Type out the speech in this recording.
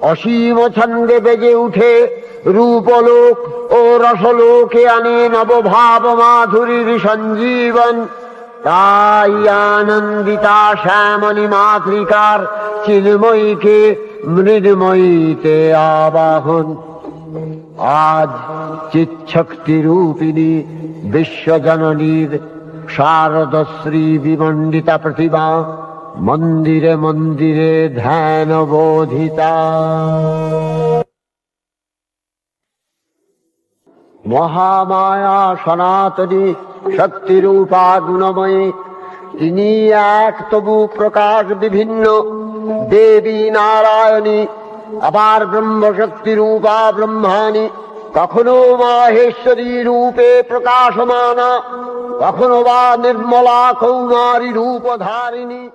অসীম ছন্দে বেজে উঠে রূপলোক ও রসলোকে আনে নবভাব মাধুরীর সঞ্জীবন। তাই আনন্দিতা শ্যামণী মাতৃকার চিন্ময়ীকে মৃন্ময়ীতে আবাহন। আজ চিচ্ছক্তি রূপিণী বিশ্বজননীর শারদশ্রী বিমণ্ডিতা প্রতিমা মন্দিরে মন্দিরে ধ্যান বোধিতা মহামায়া সনাতনী শক্তিরূপা গুণময়ী, তিনি এক তবু প্রকাশ বিভিন্ন। দেবী নারায়ণী, আবার ব্রহ্মশক্তি রূপা ব্রহ্মাণী। কখনো মাহেশ্বরী রূপে প্রকাশমানা, কখনো বা নির্মলা কৌমারী রূপধারিণী।